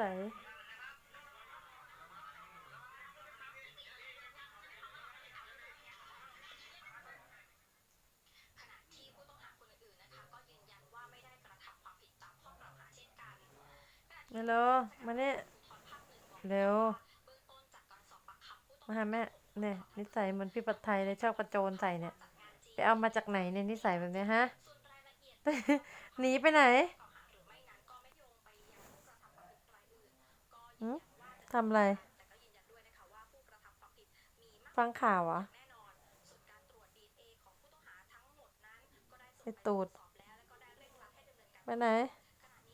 สัยขณะที่ผู้ต้องหาคนอื่นๆนะคะก็ยืนยันว่าไม่ได้กระทำความผิดตามข้อกล่าวหาเช่นกันขณะที่เร็วๆมานี่ภูธรภาคหนึ่งบอกเร็วเบื้องต้นจากการสอบปากคำผู้ต้องมาหาแม่เนี่ยนิสัยเหมือนพี่ปัดไทยเลยชอบกระโจนใส่เนี่ยจัดงานจริงไปเอามาจากไหนเนี่ยนิสัยแบบเนี้ยฮะส่วนรายละเอียดหนีไปไหนกล่าวหาหรือไม่นั้น ทำอะไร ฟังข่าวเหรอแน่นอนส่วนการตรวจไอตูด ไปไหน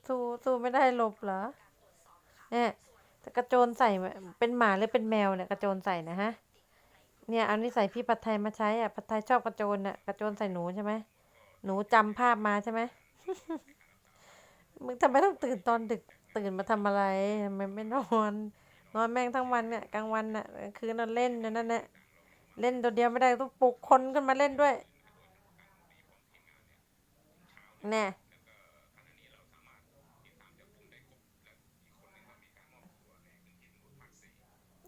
สู้สู้ไม่ได้หลบเหรอ เนี่ยแต่กระโจนใส่เป็นหมาหรือเป็นแมวเนี่ยกระโจนใส่นะฮะ เนี่ยเอานิสัยพี่ปัดไทยมาใช้อะปัดไทยชอบกระโจนอะกระโจนใส่หนูใช่ไหมหนูจำภาพมาใช่ไหมมึงทำไมต้องตื่นตอนดึก ตื่นมาทำอะไรทำไมไม่นอน นอนแม่งทั้งวันเนี่ยกลางวันน่ะกลางคืนนอนเล่นนั่นแหละเล่นตัวเดียวไม่ได้ต้องปลุกคนขึ้นมาเล่นด้วยแน่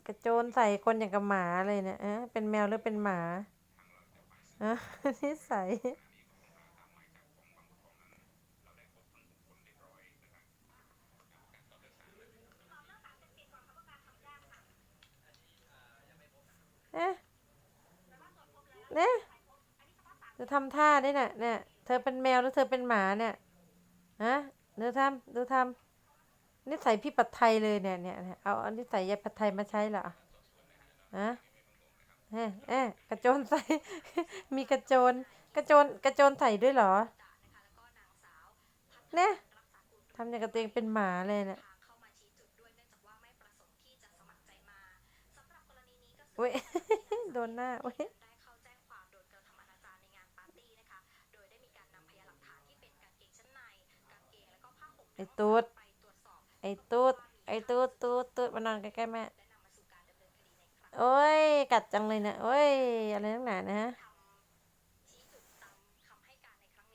กระโจนใส่คนอย่างกับหมาเลยเนี่ยเอะเป็นแมวหรือเป็นหมาอะนิสัย เอ๊ะเนี่ยจะทำท่าได้น่ะเนี่ยเธอเป็นแมวหรือเธอเป็นหมาเนี่ยฮะเดูทำเดูทำนิสัยพี่ปัดไทยเลยเนี่ยเนี่ยเนี่ยเอาเอานิสัยยายปัดไทยมาใช้เหรอฮะเอ๊ะเอ๊ะกระโจนใส่ มีกระโจน กระโจน กระโจนใส่ด้วยเหรอเนี่ยทำอย่างกับตัวเองเป็นหมาเลยเนี่ย ณีนี้ก็คือเว้ยโดนหน้าเว้ยได้เข้าแจ้งความโดนกระทำอนาจารในงานปาร์ตี้นะคะ โดยได้มีการนำพยานหลักฐานที่เป็นกางเกงชั้นในกางเกงแล้วก็ผ้าห่มไอ้ตูดไปตรวจสอบไอ้ตูดไอ้ตูดตูดตูดมานอนใกล้ๆแม่และนำมาสู่การดำเนินคดีในครั้งโอ้ยกัดจังเลยเนี่ยโอ้ยอะไรนักหนานะฮะท